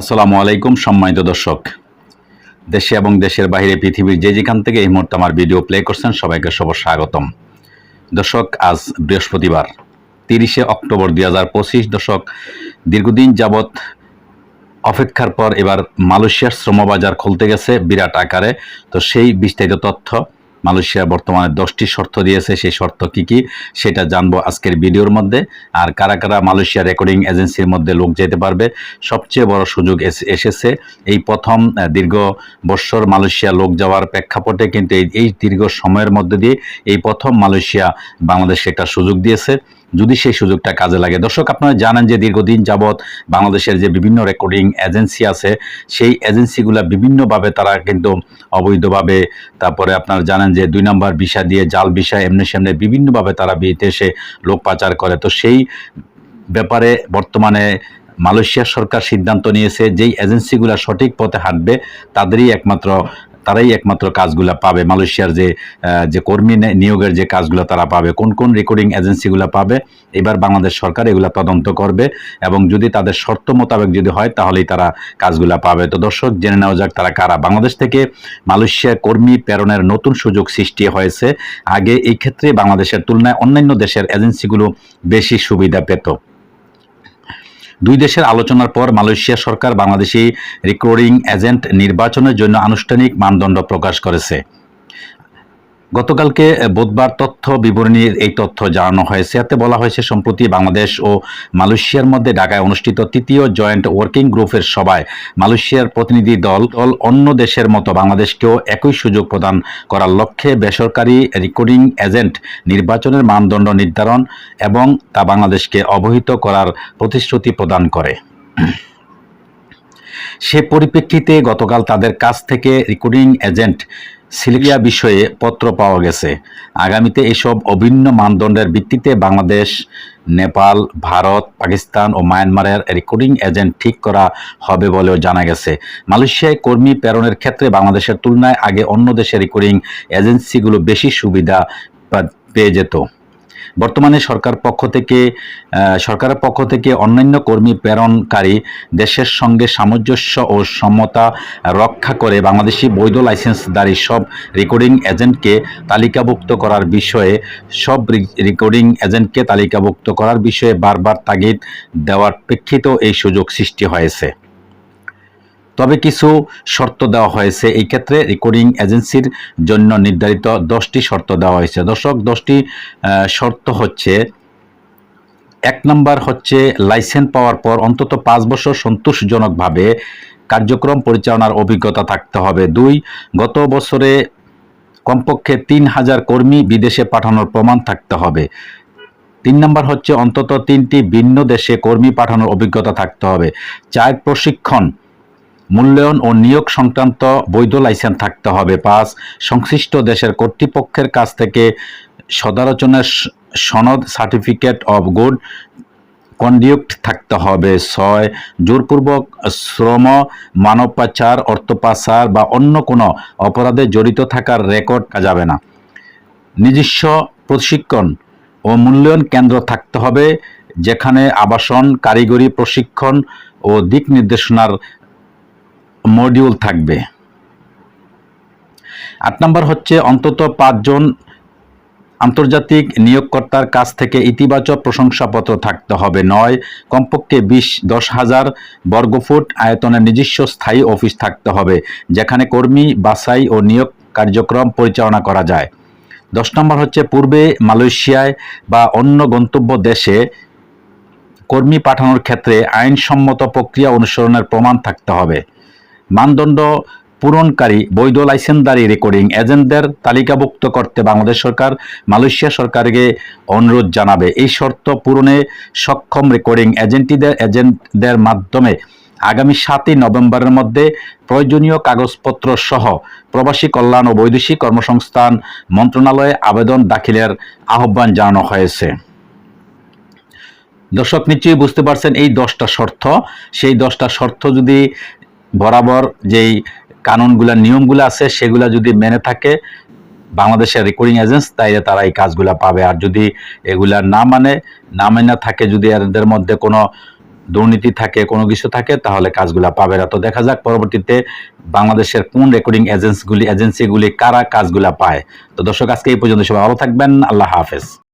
আসসালামু আলাইকুম, সম্মানিত দর্শক। দেশে এবং দেশের বাইরে পৃথিবীর যে যেখান থেকে এই মুহূর্তে আমার ভিডিও প্লে করছেন, সবাইকে সব স্বাগতম। দর্শক, আজ বৃহস্পতিবার, তিরিশে অক্টোবর দুই হাজার পঁচিশ, দর্শক, দীর্ঘদিন যাবৎ অপেক্ষার পর এবার মালয়েশিয়ার শ্রমবাজার খুলতে গেছে বিরাট আকারে। তো সেই বিস্তারিত তথ্য মালয়েশিয়া বর্তমানে দশটি শর্ত দিয়েছে। সেই শর্ত কি কি? সেটা জানব আজকের ভিডিওর মধ্যে। আর কারা কারা মালয়েশিয়া রেকর্ডিং এজেন্সির মধ্যে লোক যেতে পারবে? সবচেয়ে বড় সুযোগ এস- এসেছে এই প্রথম দীর্ঘ বৎসর মালয়েশিয়া লোক যাওয়ার প্রেক্ষাপটে কিন্তু এই এই দীর্ঘ সময়ের মধ্যে দিয়ে এই প্রথম মালয়েশিয়া বাংলাদেশে একটা সুযোগ দিয়েছে। যদি সেই সুযোগটা কাজে লাগে। দর্শক, আপনারা জানেন যে দীর্ঘদিন যাবৎ বাংলাদেশের যে বিভিন্ন রেকর্ডিং এজেন্সি আছে, সেই এজেন্সিগুলা বিভিন্নভাবে তারা কিন্তু অবৈধভাবে, তারপরে আপনারা জানেন যে দুই নম্বর বিষা দিয়ে জাল বিষা এমনি সামনে বিভিন্নভাবে তারা বিদেশে লোক পাচার করে। তো সেই ব্যাপারে বর্তমানে মালয়েশিয়া সরকার সিদ্ধান্ত নিয়েছে, যেই এজেন্সিগুলো সঠিক পথে হাঁটবে, তাদেরই একমাত্র তারাই একমাত্র কাজগুলো পাবে। মালয়েশিয়ার যে যে কর্মী নিয়োগের যে কাজগুলো তারা পাবে, কোন কোন রেকর্ডিং এজেন্সিগুলো পাবে, এবার বাংলাদেশ সরকার এগুলো তদন্ত করবে এবং যদি তাদের শর্ত মোতাবেক যদি হয় তাহলেই তারা কাজগুলো পাবে। তো দর্শক, জেনে নেওয়া যাক তারা কারা। বাংলাদেশ থেকে মালয়েশিয়া কর্মী প্রেরণের নতুন সুযোগ সৃষ্টি হয়েছে। আগে এই ক্ষেত্রে বাংলাদেশের তুলনায় অন্যান্য দেশের এজেন্সিগুলো বেশি সুবিধা পেত। দুই দেশের আলোচনার পর মালয়েশিয়া সরকার বাংলাদেশি রেকর্ডিং এজেন্ট নির্বাচনের জন্য আনুষ্ঠানিক মানদণ্ড প্রকাশ করেছে। গতকালকে বুধবার তথ্য বিবরণীর এই তথ্য জানানো হয়েছে। এতে বলা হয়েছে, সম্প্রতি বাংলাদেশ ও মালয়েশিয়ার মধ্যে ঢাকায় অনুষ্ঠিত তৃতীয় জয়েন্ট ওয়ার্কিং গ্রুপের সভায় মালয়েশিয়ার প্রতিনিধি দল দল অন্য দেশের মতো বাংলাদেশকেও একই সুযোগ প্রদান করার লক্ষ্যে বেসরকারি রেকর্ডিং এজেন্ট নির্বাচনের মানদণ্ড নির্ধারণ এবং তা বাংলাদেশকে অবহিত করার প্রতিশ্রুতি প্রদান করে। সে পরিপ্রেক্ষিতে গতকাল তাদের কাছ থেকে রেকর্ডিং এজেন্ট সিলিয়া বিষয়ে পত্র পাওয়া গেছে। আগামীতে এসব অভিন্ন মানদণ্ডের ভিত্তিতে বাংলাদেশ, নেপাল, ভারত, পাকিস্তান ও মায়ানমারের রেকর্ডিং এজেন্ট ঠিক করা হবে বলেও জানা গেছে। মালয়েশিয়ায় কর্মী প্রেরণের ক্ষেত্রে বাংলাদেশের তুলনায় আগে অন্য দেশের রেকর্ডিং এজেন্সিগুলো বেশি সুবিধা পেয়ে যেত। বর্তমানে সরকার পক্ষ থেকে সরকারের পক্ষ থেকে অন্যান্য কর্মী প্রেরণকারী দেশের সঙ্গে সামঞ্জস্য ও সমতা রক্ষা করে বাংলাদেশি বৈধ লাইসেন্সধারী সব রেকর্ডিং এজেন্টকে তালিকাভুক্ত করার বিষয়ে, সব রেকর্ডিং এজেন্টকে তালিকাভুক্ত করার বিষয়ে বারবার তাগিদ দেওয়ার প্রেক্ষিতেও এই সুযোগ সৃষ্টি হয়েছে। তবে কিছু শর্ত দেওয়া হয়েছে। এই ক্ষেত্রে রেকর্ডিং এজেন্সির জন্য নির্ধারিত দশটি শর্ত দেওয়া হয়েছে। দর্শক, দশটি শর্ত হচ্ছে, এক নম্বর হচ্ছে লাইসেন্স পাওয়ার পর অন্তত পাঁচ বছর সন্তোষজনকভাবে কার্যক্রম পরিচালনার অভিজ্ঞতা থাকতে হবে। দুই, গত বছরে কমপক্ষে তিন হাজার কর্মী বিদেশে পাঠানোর প্রমাণ থাকতে হবে। তিন নম্বর হচ্ছে অন্তত তিনটি ভিন্ন দেশে কর্মী পাঠানোর অভিজ্ঞতা থাকতে হবে। চার, প্রশিক্ষণ। মূল্যায়ন ও নিয়োগ সংক্রান্ত বৈধ লাইসেন্স থাকতে হবে। পাঁচ, সংশ্লিষ্ট দেশের কর্তৃপক্ষের কাছ থেকে সদালোচনার সনদ, সার্টিফিকেট অব গুড কন্ডিউক্ট থাকতে হবে। ছয়, জোরপূর্বক শ্রম মানব পাচার অর্থ পাচার বা অন্য কোনো অপরাধে জড়িত থাকার রেকর্ড যাবে না। নিজস্ব প্রশিক্ষণ ও মূল্যায়ন কেন্দ্র থাকতে হবে, যেখানে আবাসন, কারিগরি প্রশিক্ষণ ও দিক নির্দেশনার মডিউল থাকবে। আট নম্বর হচ্ছে অন্তত পাঁচজন আন্তর্জাতিক নিয়োগকর্তার কাছ থেকে ইতিবাচক প্রশংসাপত্র থাকতে হবে। নয়, কমপক্ষে বিশ, দশ হাজার বর্গফুট আয়তনের নিজস্ব স্থায়ী অফিস থাকতে হবে, যেখানে কর্মী, বাছাই ও নিয়োগ কার্যক্রম পরিচালনা করা যায়। দশ নম্বর হচ্ছে পূর্বে মালয়েশিয়ায় বা অন্য গন্তব্য দেশে কর্মী পাঠানোর ক্ষেত্রে আইনসম্মত প্রক্রিয়া অনুসরণের প্রমাণ থাকতে হবে। মানদণ্ড পূরণকারী বৈধ লাইসেন্সদারি রেকর্ডিং এজেন্টদের তালিকাভুক্ত করতে বাংলাদেশ সরকার মালয়েশিয়া সরকারকে অনুরোধ জানাবে। এই শর্ত পূরণে সক্ষম রেকর্ডিং এজেন্টিদের, এজেন্টদের মাধ্যমে আগামী সাতই নভেম্বরের মধ্যে প্রয়োজনীয় কাগজপত্র সহ প্রবাসী কল্যাণ ও বৈদেশিক কর্মসংস্থান মন্ত্রণালয়ে আবেদন দাখিলের আহ্বান জানানো হয়েছে। দর্শক নিশ্চয়ই বুঝতে পারছেন এই দশটা শর্ত। সেই দশটা শর্ত যদি বরাবর যেই কানুনগুলা, নিয়মগুলো আছে, সেগুলা যদি মেনে থাকে বাংলাদেশের রেকর্ডিং এজেন্স তাইলে তারা এই কাজগুলো পাবে। আর যদি এগুলা না মানে না মেনে থাকে, যদি এদের মধ্যে কোনো দুর্নীতি থাকে, কোনো কিছু থাকে, তাহলে কাজগুলা পাবে না। তো দেখা যাক পরবর্তীতে বাংলাদেশের কোন রেকর্ডিং এজেন্সিগুলি এজেন্সিগুলি কারা কাজগুলা পায়। তো দর্শক, আজকে এই পর্যন্ত সবাই ভালো থাকবেন। আল্লাহ হাফেজ।